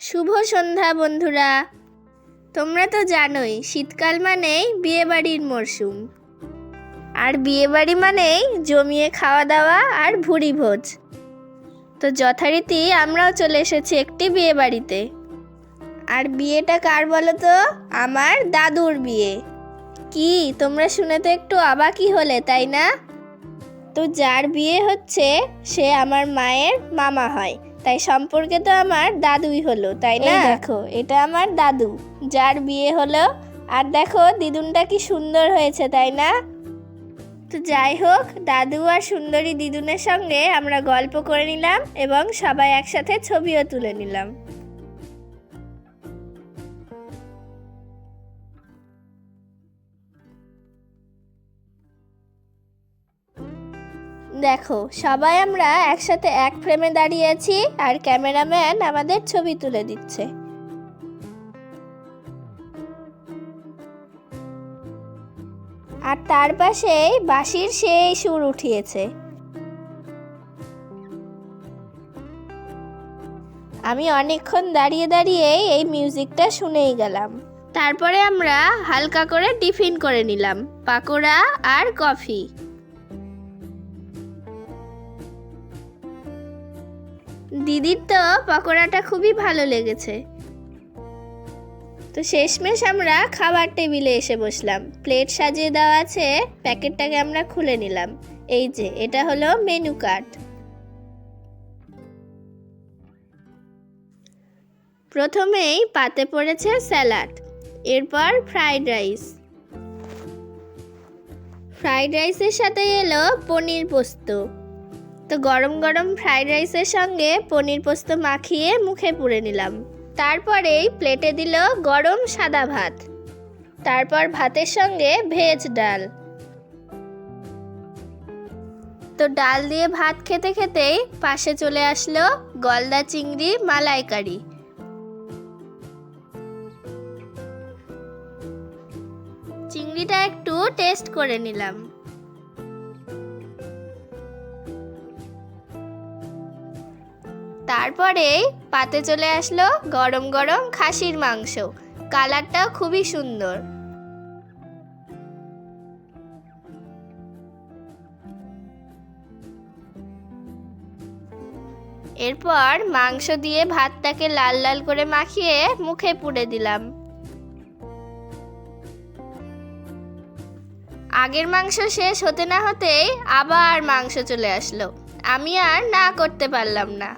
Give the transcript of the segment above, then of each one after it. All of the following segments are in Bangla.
শুভ সন্ধ্যা, বন্ধুরা। তোমরা তো জানোই, শীতকাল মানেই বিয়েবাড়ির মরশুম। আর বিয়েবাড়ি মানেই জমিয়ে খাওয়া দাওয়া আর ভুড়ি ভোজ তো যথারীতি আমরাও চলে এসেছি একটি বিয়ে বাড়িতে আর বিয়েটা কার বলো তো আমার দাদুর বিয়ে। কি, তোমরা শুনে তো একটু অবাকই হলে, তাই না? তো যার বিয়ে হচ্ছে, সে আমার মায়ের মামা হয়। তাই সম্পর্কে তো আমার দাদুই হলো তাই না? দেখো এটা আমার দাদু। যার বিয়ে হলো। আর দেখো দিদুনটা কি সুন্দর হয়েছে তাই না? তো যাই হোক দাদু আর সুন্দরী দিদুনের সঙ্গে আমরা গল্প করে নিলাম এবং সবাই একসাথে ছবিও তুলে নিলাম। দেখো, সবাই আমরা একসাথে এক ফ্রেমে দাঁড়িয়ে আছি আর ক্যামেরাম্যান আমাদের ছবি তুলে দিচ্ছে। আর তার পাশেই বাঁশির সেই সুর উঠিয়েছে। আমি অনেকক্ষণ দাঁড়িয়ে দাঁড়িয়ে এই মিউজিকটা শুনেই গেলাম। তারপরে আমরা হালকা করে টিফিন করে নিলাম, পাকোড়া আর কফি। দিদির তো পকোড়াটা খুবই ভালো লেগেছে। তো শেষমেশ আমরা খাবার টেবিলে এসে বসলাম। প্লেট সাজিয়ে দেওয়া আছে, প্যাকেটটাকে আমরা খুলে নিলাম। এই যে, এটা হলো মেনু কার্ড। প্রথমেই পাতে পড়েছে স্যালাড, এরপর ফ্রাইড রাইস। ফ্রাইড রাইসের সাথে এলো পনির পোস্ত। তো গরম গরম ফ্রাইড রাইসের সঙ্গে পনির পোস্ত মাখিয়ে মুখে পুরে নিলাম। তারপরেই প্লেটে দিল গরম সাদা ভাত। তারপর ভাতের সঙ্গে ভেজ ডাল। তো ডাল দিয়ে ভাত খেতে খেতেই পাশে চলে আসলো গলদা চিংড়ি মালাইকারি। চিংড়িটা একটু টেস্ট করে নিলাম। তারপরে পাতে চলে আসলো গরম গরম খাসির মাংস। কালারটাও খুবই সুন্দর। এরপর মাংস দিয়ে ভাতটাকে লাল লাল করে মাখিয়ে মুখে পুড়ে দিলাম। আগের মাংস শেষ হতে না হতেই আবার মাংস চলে আসলো। আমি আর না করতে পারলাম না।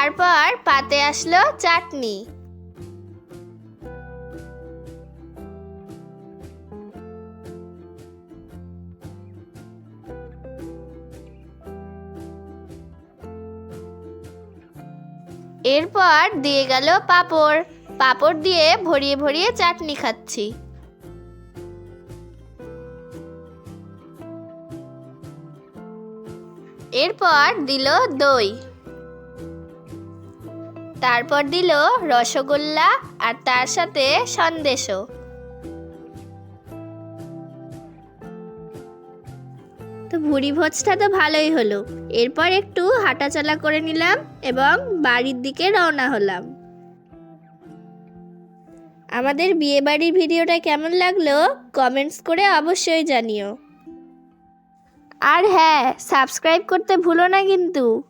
তারপর পাতে আসলো চাটনি। এরপর দিয়ে গেল পাপড়। পাপড় দিয়ে ভরিয়ে ভরিয়ে চাটনি খাচ্ছি। এরপর দিল দই। তারপর দিল রসগোল্লা আর তার সাথে সন্দেশও। তো ভুড়ি ভোজটা তো ভালোই হলো। এরপর একটু হাঁটাচলা করে নিলাম এবং বাড়ির দিকে রওনা হলাম। আমাদের বিয়েবাড়ির ভিডিওটা কেমন লাগল কমেন্টস করে অবশ্যই জানিও। আর হ্যাঁ সাবস্ক্রাইব করতে ভুলো না কিন্তু।